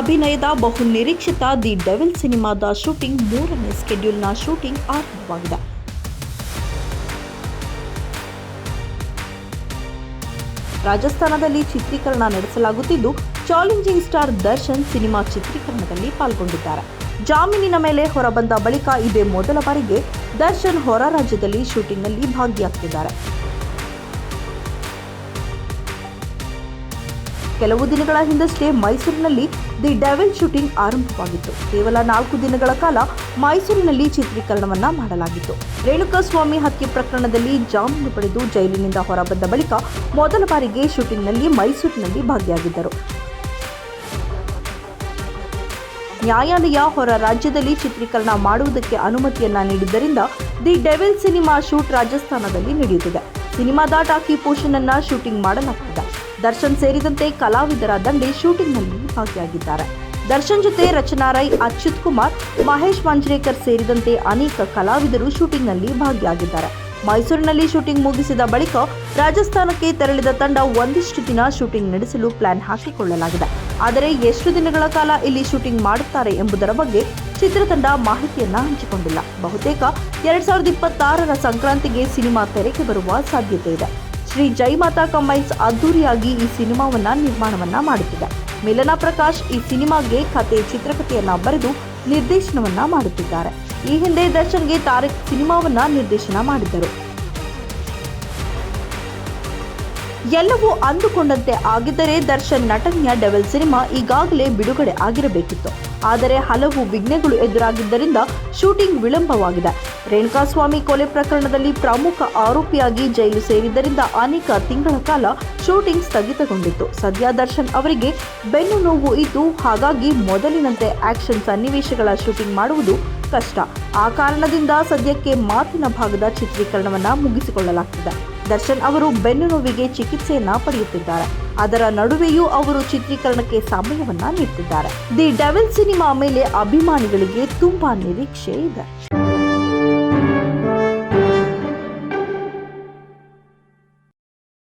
ಅಭಿನಯದ ಬಹು ನಿರೀಕ್ಷಿತ ದಿ ಡೆವಿಲ್ ಸಿನಿಮಾದ ಶೂಟಿಂಗ್ ಮೂರನೇ ಸ್ಕೆಡ್ಯೂಲ್ನ ಶೂಟಿಂಗ್ ಆರಂಭವಾಗಿದೆ. ರಾಜಸ್ಥಾನದಲ್ಲಿ ಚಿತ್ರೀಕರಣ ನಡೆಸಲಾಗುತ್ತಿದ್ದು, ಚಾಲೆಂಜಿಂಗ್ ಸ್ಟಾರ್ ದರ್ಶನ್ ಸಿನಿಮಾ ಚಿತ್ರೀಕರಣದಲ್ಲಿ ಪಾಲ್ಗೊಂಡಿದ್ದಾರೆ. ಜಾಮೀನಿನ ಮೇಲೆ ಹೊರಬಂದ ಬಳಿಕ ಇದೇ ಮೊದಲ ಬಾರಿಗೆ ದರ್ಶನ್ ಹೊರ ರಾಜ್ಯದಲ್ಲಿ ಶೂಟಿಂಗ್ನಲ್ಲಿ ಭಾಗಿಯಾಗ್ತಿದ್ದಾರೆ. ಕೆಲವು ದಿನಗಳ ಹಿಂದಷ್ಟೇ ಮೈಸೂರಿನಲ್ಲಿ ದಿ ಡೆವಿಲ್ ಶೂಟಿಂಗ್ ಆರಂಭವಾಗಿತ್ತು. ಕೇವಲ ನಾಲ್ಕು ದಿನಗಳ ಕಾಲ ಮೈಸೂರಿನಲ್ಲಿ ಚಿತ್ರೀಕರಣವನ್ನ ಮಾಡಲಾಗಿತ್ತು. ರೇಣುಕಾಸ್ವಾಮಿ ಹತ್ಯೆ ಪ್ರಕರಣದಲ್ಲಿ ಜಾಮೀನು ಪಡೆದು ಜೈಲಿನಿಂದ ಹೊರಬಂದ ಬಳಿಕ ಮೊದಲ ಬಾರಿಗೆ ಶೂಟಿಂಗ್ನಲ್ಲಿ ಮೈಸೂರಿನಲ್ಲಿ ಭಾಗಿಯಾಗಿದ್ದರು. ನ್ಯಾಯಾಲಯ ಹೊರ ರಾಜ್ಯದಲ್ಲಿ ಚಿತ್ರೀಕರಣ ಮಾಡುವುದಕ್ಕೆ ಅನುಮತಿಯನ್ನ ನೀಡಿದ್ದರಿಂದ ದಿ ಡೆವಿಲ್ ಸಿನಿಮಾ ಶೂಟ್ ರಾಜಸ್ಥಾನದಲ್ಲಿ ನಡೆಯುತ್ತಿದೆ. ಸಿನಿಮಾದ ಟಾಕಿ ಪೋರ್ಷನ್ ಅನ್ನ ಶೂಟಿಂಗ್ ಮಾಡಲಾಗ್ತಿದೆ. ದರ್ಶನ್ ಸೇರಿದಂತೆ ಕಲಾವಿದರ ದಂಡಿ ಶೂಟಿಂಗ್ನಲ್ಲಿ ಭಾಗಿಯಾಗಿದ್ದಾರೆ. ದರ್ಶನ್ ಜೊತೆ ರಚನಾ ರೈ ಅಚ್ಯುತ್ ಕುಮಾರ್, ಮಹೇಶ್ ಮಾಂಜ್ರೇಕರ್ ಸೇರಿದಂತೆ ಅನೇಕ ಕಲಾವಿದರು ಶೂಟಿಂಗ್ನಲ್ಲಿ ಭಾಗಿಯಾಗಿದ್ದಾರೆ. ಮೈಸೂರಿನಲ್ಲಿ ಶೂಟಿಂಗ್ ಮುಗಿಸಿದ ಬಳಿಕ ರಾಜಸ್ಥಾನಕ್ಕೆ ತೆರಳಿದ ತಂಡ ಒಂದಿಷ್ಟು ದಿನ ಶೂಟಿಂಗ್ ನಡೆಸಲು ಪ್ಲಾನ್ ಹಾಕಿಕೊಳ್ಳಲಾಗಿದೆ. ಆದರೆ ಎಷ್ಟು ದಿನಗಳ ಕಾಲ ಇಲ್ಲಿ ಶೂಟಿಂಗ್ ಮಾಡುತ್ತಾರೆ ಎಂಬುದರ ಬಗ್ಗೆ ಚಿತ್ರತಂಡ ಮಾಹಿತಿಯನ್ನ ಹಂಚಿಕೊಂಡಿಲ್ಲ. ಬಹುತೇಕ ಎರಡ್ ಸಾವಿರದ ಇಪ್ಪತ್ತಾರರ ಸಂಕ್ರಾಂತಿಗೆ ಸಿನಿಮಾ ತೆರೆಗೆ ಬರುವ ಸಾಧ್ಯತೆ ಇದೆ. ಶ್ರೀ ಜೈಮಾತಾ ಕಂಬೈನ್ಸ್ ಅದ್ದೂರಿಯಾಗಿ ಈ ಸಿನಿಮಾವನ್ನ ನಿರ್ಮಾಣವನ್ನ ಮಾಡುತ್ತಿದೆ. ಮಿಲನಾ ಪ್ರಕಾಶ್ ಈ ಸಿನಿಮಾಗೆ ಕತೆ, ಚಿತ್ರಕಥೆಯನ್ನ ಬರೆದು ನಿರ್ದೇಶನವನ್ನ ಮಾಡುತ್ತಿದ್ದಾರೆ. ಈ ಹಿಂದೆ ದರ್ಶನ್ಗೆ ತಾರಕ್ ಸಿನಿಮಾವನ್ನ ನಿರ್ದೇಶನ ಮಾಡಿದ್ದರು. ಎಲ್ಲವೂ ಅಂದುಕೊಂಡಂತೆ ಆಗಿದ್ದರೆ ದರ್ಶನ್ ನಟನೆಯ ಡೆವಲ್ ಸಿನಿಮಾ ಈಗಾಗಲೇ ಬಿಡುಗಡೆ ಆಗಿರಬೇಕಿತ್ತು. ಆದರೆ ಹಲವು ವಿಘ್ನಗಳು ಎದುರಾಗಿದ್ದರಿಂದ ಶೂಟಿಂಗ್ ವಿಳಂಬವಾಗಿದೆ. ರೇಣುಕಾಸ್ವಾಮಿ ಕೊಲೆ ಪ್ರಕರಣದಲ್ಲಿ ಪ್ರಮುಖ ಆರೋಪಿಯಾಗಿ ಜೈಲು ಸೇರಿದ್ದರಿಂದ ಅನೇಕ ತಿಂಗಳ ಕಾಲ ಶೂಟಿಂಗ್ ಸ್ಥಗಿತಗೊಂಡಿತ್ತು. ಸದ್ಯ ದರ್ಶನ್ ಅವರಿಗೆ ಬೆನ್ನು ನೋವು ಇದ್ದು, ಹಾಗಾಗಿ ಮೊದಲಿನಂತೆ ಆಕ್ಷನ್ ಸನ್ನಿವೇಶಗಳ ಶೂಟಿಂಗ್ ಮಾಡುವುದು ಕಷ್ಟ. ಆ ಕಾರಣದಿಂದ ಸದ್ಯಕ್ಕೆ ಮಾತಿನ ಭಾಗದ ಚಿತ್ರೀಕರಣವನ್ನು ಮುಗಿಸಿಕೊಳ್ಳಲಾಗ್ತಿದೆ. ದರ್ಶನ್ ಅವರು ಬೆನ್ನು ನೋವಿಗೆ ಚಿಕಿತ್ಸೆಯನ್ನ ಪಡೆಯುತ್ತಿದ್ದಾರೆ. ಅದರ ನಡುವೆಯೂ ಅವರು ಚಿತ್ರೀಕರಣಕ್ಕೆ ಸಮಯವನ್ನ ನೀಡುತ್ತಿದ್ದಾರೆ ದಿ ಡೆವಿಲ್ ಸಿನಿಮಾ ಮೇಲೆ ಅಭಿಮಾನಿಗಳಿಗೆ ತುಂಬಾ ನಿರೀಕ್ಷೆ ಇದೆ.